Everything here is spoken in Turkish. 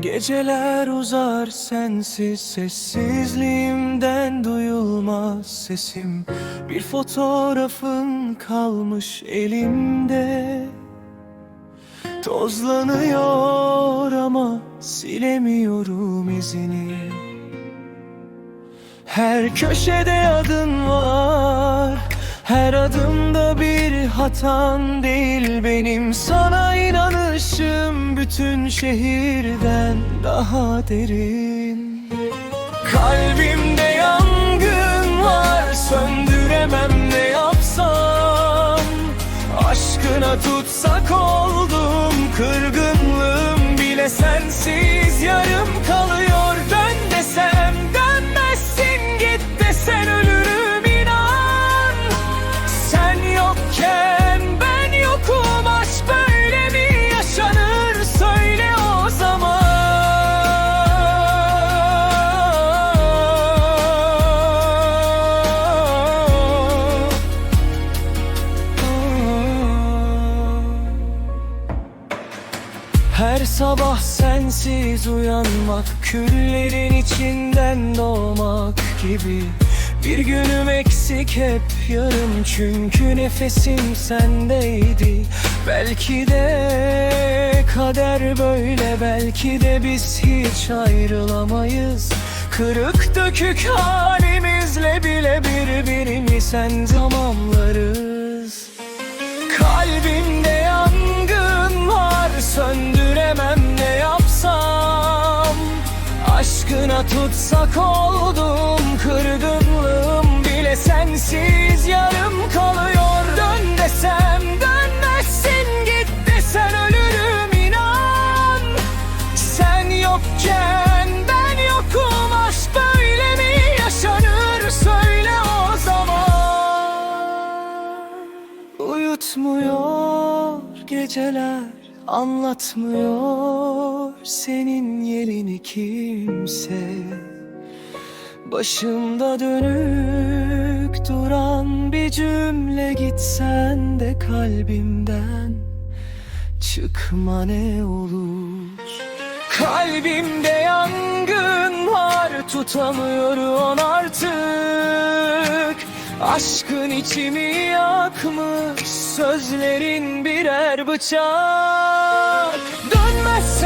Geceler uzar sensiz Sessizliğimden duyulmaz sesim. Bir fotoğrafın kalmış elimde. Tozlanıyor ama silemiyorum izini. Her köşede adın var Her adımda bir hatan değil benim. Sana inanışım bütün şehirden daha derin. Kalbimde her sabah sensiz uyanmak Küllerin içinden doğmak gibi. Bir günüm eksik hep yarım Çünkü nefesim sendeydi. Belki de kader böyle Belki de biz hiç ayrılamayız. Kırık dökük halimizle bile birbirini sen tamamlarız Aşkına tutsak oldum kırgınlığım bile sensiz yarım kalıyor. Dön desem dönmezsin git desen ölürüm inan. Sen yokken ben yokum aşk böyle mi yaşanır? Söyle o zaman. Uyutmuyor geceler Anlatmıyor senin yerini kimse. Başımda dönük duran bir cümle Gitsen de kalbimden Çıkma ne olur. Kalbimde yangın var tutamıyorum artık Aşkın içimi yakmış sözlerin birer bıçak. Dönmezsen